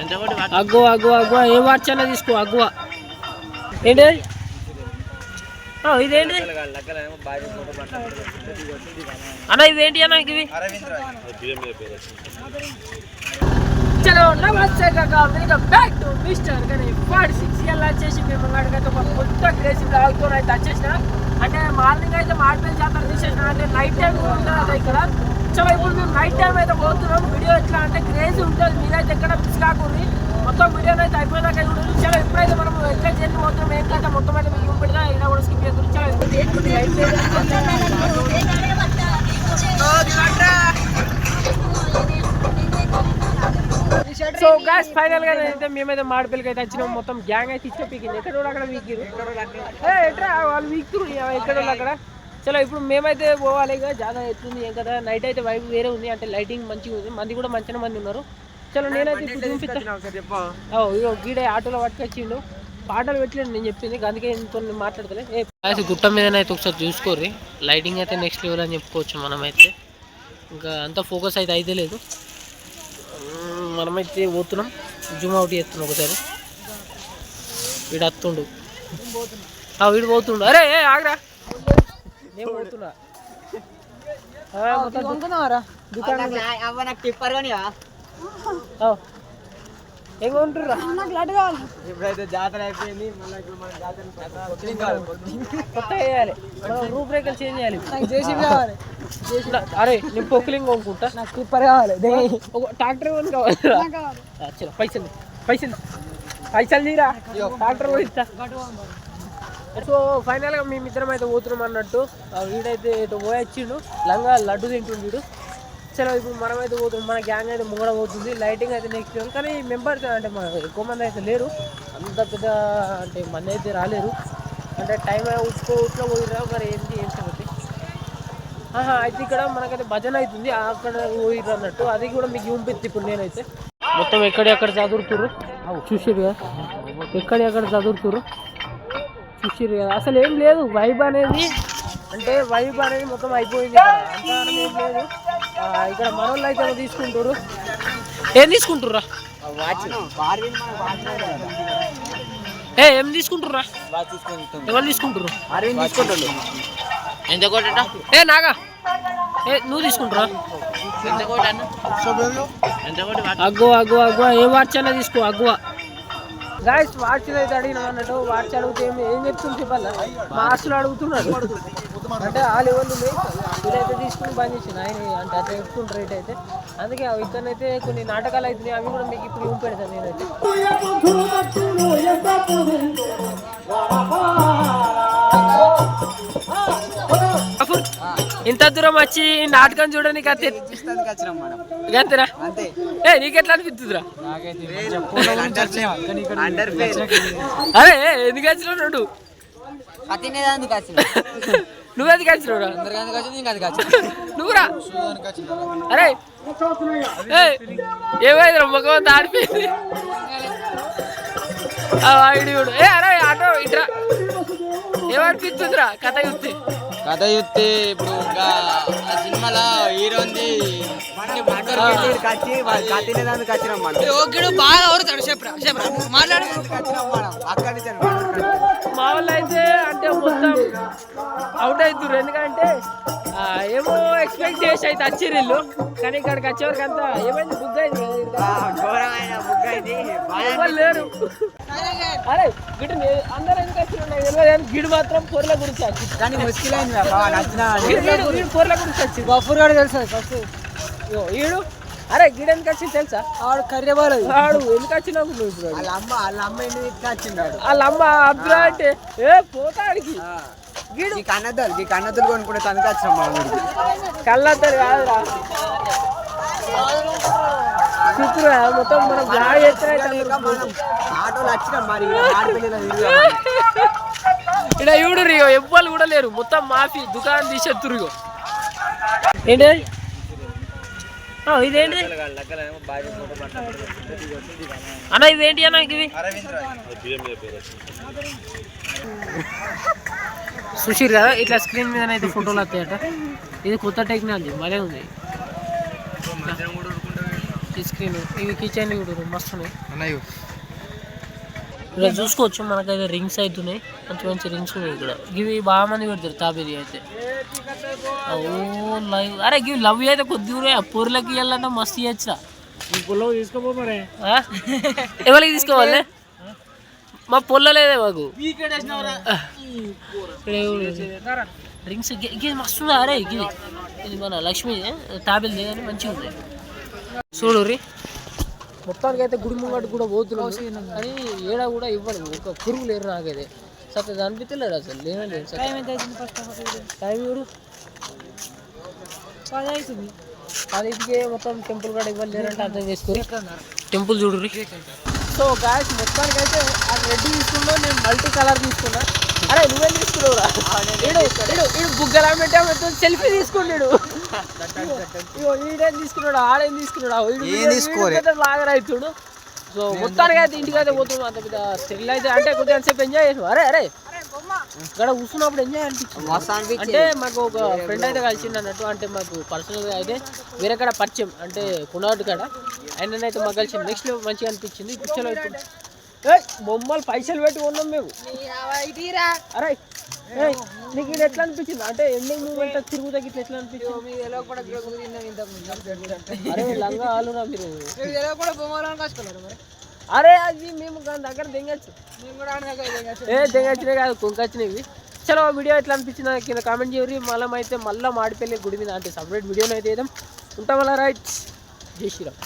అగ్గు అగ్గు అగ్గు. ఏ వార్చన్నా తీసుకో అగ్గువ ఏంటి? ఇదేంటి? అన్న ఇవేంటి అన్న ఇవి? చలో నమస్తే వెల్కమ్ బ్యాక్ టు మిస్టర్ కానీ ఫార్టీ సిక్స్ ఇయర్ వచ్చేసి మేము అడిగితే ఒక కొత్త క్రేజీ బ్లాగ్తో అయితే వచ్చేసిన. అంటే మార్నింగ్ అయితే మార్కెట్ జాతర తీసేసిన. అంటే నైట్ టైం కూడా ఉంటుంది అదే ఇక్కడ చలో ఇప్పుడు మేము నైట్ టైం అయితే పోతున్నాం. వీడియో ఎట్లా అంటే క్రేజ్ ఉంటుంది. మీరైతే ఎక్కడ మిస్ కాకూడదు. మొత్తం వీడియోని అయితే అయిపోయినాక చూడండి. చాలా ఎప్పుడైతే మనం ఎట్లా చేసి పోతున్నాం ఏంటంటే మొత్తం అయితే మీకు చూపెడతా ఇలా కూడా స్కిప్ చేస్తుంది సో గాస్ ఫైనల్గా అయితే మేమైతే మాడిపల్లికి అయితే వచ్చినాం. మొత్తం గ్యాంగ్ అయితే ఇచ్చే పీకింది. ఎక్కడ కూడా అక్కడ వీకిరు ఏ, ఎట్రా? వాళ్ళు వీక్తురు ఎక్కడ వాళ్ళు అక్కడ? చలో ఇప్పుడు మేమైతే పోవాలి ఇక జాగా ఎత్తుంది ఏం కదా నైట్ అయితే వైబ్ వేరే ఉంది అంటే లైటింగ్ మంచిగా ఉంది మంది కూడా మంచిగా మంది ఉన్నారు. చలో నేనైతే ఇప్పుడు చూపిస్తాను ఇగో గీడే ఆటోలో పట్టుకొచ్చిండు. పాటలు పెట్టలేడు నేను చెప్పింది అందుకే కొన్ని మాట్లాడతలే. ఏ guys, గుట్ట మీద అయితే ఒకసారి చూసుకోర్రి. లైటింగ్ అయితే నెక్స్ట్ లెవెల్ అని చెప్పుకోవచ్చు మనమైతే. ఇంకా అంత ఫోకస్ అయితే అయితే లేదు. మనమైతే పోతున్నాం. జూమ్ అవుట్ చేస్తున్నాం ఒకసారి. వీడు వస్తుండు ఆ, వీడు పోతుండు. అరే ఏ ఆగరా. నేను పోతున్నా. ఏం కొంటుర్రా? ఇప్పుడైతే జాతర అయిపోయింది మళ్ళీ ఇప్పుడు మన జాతర కొత్త వేయాలి మనం రూపురేఖలు చేంజ్ చేయాలి. అరే నేను పొక్కులింగ్ కొనుక్కుంటా. నాకు టిప్పర్ కావాలి. ఒక ట్రాక్టర్ కొని కావాలి? చలో పైసలు పైసలు పైసలు తీరా? ట్రాక్టర్ కూడా ఇస్తా సో ఫైనల్గా మేమిద్దరం అయితే పోతున్నాం అన్నట్టు. వీడైతే ఇటు పోయొచ్చిండు. లంగా లడ్డు తింటుండు వీడు. చలో ఇప్పుడు మనం అయితే పోతున్నాం. మన గ్యాంగ్ అయితే ముంగడ పోతుంది. లైటింగ్ అయితే నెక్స్ట్ కానీ మెంబర్స్ అంటే మన ఎక్కువ మంది అయితే లేరు. అంత పెద్ద అంటే మంది అయితే రాలేరు. అంటే టైం ఉచ్చుకో ఉట్లో పోయిరా మరి ఏంటి ఏం సంగతి? ఆహా అయితే ఇక్కడ మనకైతే భజన అవుతుంది. అక్కడ పోయిర్రు అన్నట్టు. అది కూడా మీకు చూపిస్తుంది ఇప్పుడు నేనైతే. మొత్తం ఎక్కడెక్కడ చదువుతురు చూసిరు కదా ఎక్కడెక్కడ చదువుతురు చూసిరు కదా. అసలు ఏం లేదు వైబ్ అనేది అంటే వైబ్ అనేది మొత్తం అయిపోయింది ఇక్కడ లేదు. ఇక్కడ మనోళ్ళు అయితే ఏమో తీసుకుంటారు ఏం తీసుకుంటుర్రా? ఏ ఏం తీసుకుంటుర్రా? ఎవరు తీసుకుంటారు ఎంత కొట్టట? ఏ నాగా. ఏ నువ్వు తీసుకుంటారా ఎంత కొట్టాను? ఎంత కొట్టి అగ్గు అగ్గు అగ్గు ఏ వాచ్ అన్నా తీసుకో అగ్గువ. గాయస్ వాచ్లు అయితే అడిగినాం అన్నట్టు వాచ్ అడిగితే ఏం చెప్తుంది చెప్పాలా? మా అడుగుతున్నాడు అంటే ఆ లెవెల్ ఉంది. తీసుకుని బంద్ చేసింది ఆయన అంటే అట్లా చెప్తుండ్రు రేట్ అయితే. అందుకే ఇతనైతే కొన్ని నాటకాలు అవుతున్నాయి. అవి కూడా మీకు ఇప్పుడు చూపెడతాను నేనైతే. ఇంత దూరం వచ్చి నాటకం చూడడానికి అత్తే ఇస్తానికి వచ్చినాం మనం గంతేనా అంతే. ఏ నీకెట్లా అనిపిస్తుందిరా? అరే ఎందుకు వచ్చినావు నువ్వు వచ్చిన నువ్వెందుకు వచ్చినావురా వచ్చిన నువ్వురా. అరే ఏయ్, ఏమైందిరా ముఖం దాడిపోయింది ఆ, ఇడు చూడు. ఏ అరే ఆటో ఇట్రా ఏమనిపిస్తుందిరా? కథ చూస్తే కథ చూస్తే ఇప్పుడు ఇంకా ఆ. సినిమాలో హీరో ఉంది కత్తినేదానికి వచ్చినాం మనం. యోగ్యుడు బాగా అవుతాడు చెప్పరా చెప్పరా మాట్లాడు. వచ్చినాం మనం. అక్కడి నుంచి మా వాళ్ళు అయితే అంటే మొత్తం అవుట్ అవుతుర్రు ఎందుకంటే ఆ, ఏమో ఎక్స్పెక్ట్ చేసి అయితే వచ్చిర్రు వీళ్ళు. కానీ ఇక్కడికి వచ్చేవరకు అంతా ఏమైంది? బుక్ అయింది. ఘోరమైన బుక్ లేరు. అరే అందరూ ఎందుకు వచ్చిండు గిడు మాత్రం పొరల గురించి వచ్చింది. కానీ ముష్కిలైంది బాగా నచ్చిన గిడు- గిడు- గిడు పొరల గురించి వచ్చింది. గఫూర్ గారు తెలుసు ఫస్ట్ ఈడు అరే గిడు ఎందుకు వచ్చింది తెలుసా? ఆడు కర్రీ ఆడు ఎందుకు వచ్చినావు నువ్వు ఇప్పుడు? వాళ్ళ అమ్మ వాళ్ళ అమ్మ అమ్మ అంటే ఏ పోతాడికి గిడు. ఈ కన్నద్దలు ఈ కన్నద్దలు కొనుక్కుంటే తనకి వచ్చినాం మా ఊరికి. కళ్ళందరు కాదురా. మొత్తం మనం బ్లాగ్ చేస్తే మనం ఆటోలు వచ్చినాం మరి ఆడపిల్లలు ఇక్కడ చూడు రియో ఎవ్వరు కూడా లేరు. మొత్తం మాఫీ దుకాణం తీసేత్తురు ఇగో. ఏంటి? ఆ, ఇదేంటి? అన్న ఇవేంటి అన్న ఇవి సుశీర్ కదా ఇట్లా స్క్రీన్ మీద అయితే ఫోటోలు వస్తాయట. ఇది కొత్త టెక్నాలజీ భలే ఉంది. ఈ స్క్రీన్ ఇవి కిచెన్ చూడు మస్తు ఉన్నాయి. అన్నయ్య ఇక్కడ చూసుకోవచ్చు మనకైతే రింగ్స్ అవుతున్నాయి మంచి మంచి రింగ్స్ ఉన్నాయి ఇక్కడ. ఇవి బాగా మంది పెడతారు తాబేరి అయితే. ఓ లైవ్. అరే ఇవి లవ్ అయితే కొద్దిగా పూర్లకి వెళ్ళాలంటే మస్తు ఆ? ఎవరికి తీసుకోవాలి? మా పొల్ల లేదే మాకు రింగ్స్ మస్తు ఉంది అరే ఇది ఇది మన లక్ష్మి తాబేలు కానీ మంచిగా ఉంది చూడు మొత్తానికి అయితే గుడి ముంగట కూడా పోతున్నాం కానీ ఏడా కూడా ఇవ్వడు. ఒక పురుగు లేరు నాకైతే. సత్య అనిపించలేడు అసలు. లేనే లేదు. టైం చూడు. పదింటికే మొత్తం టెంపుల్ కూడా ఇవ్వాలి లేరంటే అర్థం చేసుకోరు టెంపుల్ చూడు సో గాయస్ మొత్తానికి అయితే ఆ రెడ్ తీసుకున్నా నేను మల్టీ కలర్ తీసుకున్నా. అరే నువ్వేం తీసుకున్నావురా? బుగ్గలా పెట్టా సెల్ఫీ తీసుకున్నాడు ఈడేం. తీసుకున్నాడు ఆడేం తీసుకున్నాడు. లాగర్ అవుతాడు సో మొత్తానికి అయితే ఇంటికి అయితే పోతున్నాం అంత పెద్ద స్టిల్ అయితే. అంటే కొద్దిగా సేపు ఎంజాయ్ చేసాం అరే అరే ఇక్కడ కూర్చున్నప్పుడు ఎంజాయ్ అనిపించింది. అంటే మాకు ఒక ఫ్రెండ్ అయితే కలిసిండు అన్నట్టు అంటే మాకు పర్సనల్గా అయితే వేరే కాడ పరిచయం అంటే పునాడు కాడ. ఆయననైతే మాకు కలిసింది నెక్స్ట్ మంచిగా అనిపించింది. పిక్చర్ అయితే ఏయ్, బొమ్మలు పైసలు పెట్టి కొన్నాం మేము. అరే నీకు ఇది ఎట్లా అనిపించింది? అంటే ఎండింగ్ మూమెంట్ తిరుగుతా ఇట్లా ఎట్లా అనిపించింది? అరే లంగా మీరు. అరే అది మేము దాని దగ్గర దెంగచ్చు. ఏ దెంగచ్చినాయి కాదు కొంకొచ్చినవి. చలో వీడియో ఎట్లా అనిపించింది కింద కామెంట్ చేయరు మళ్ళీ అయితే మళ్ళీ మాడిపల్లి గుడి మీద అంటే సపరేట్ వీడియోలో అయితే వేద్దాం ఉంటాం అలా రైట్ జై శ్రీరామ్.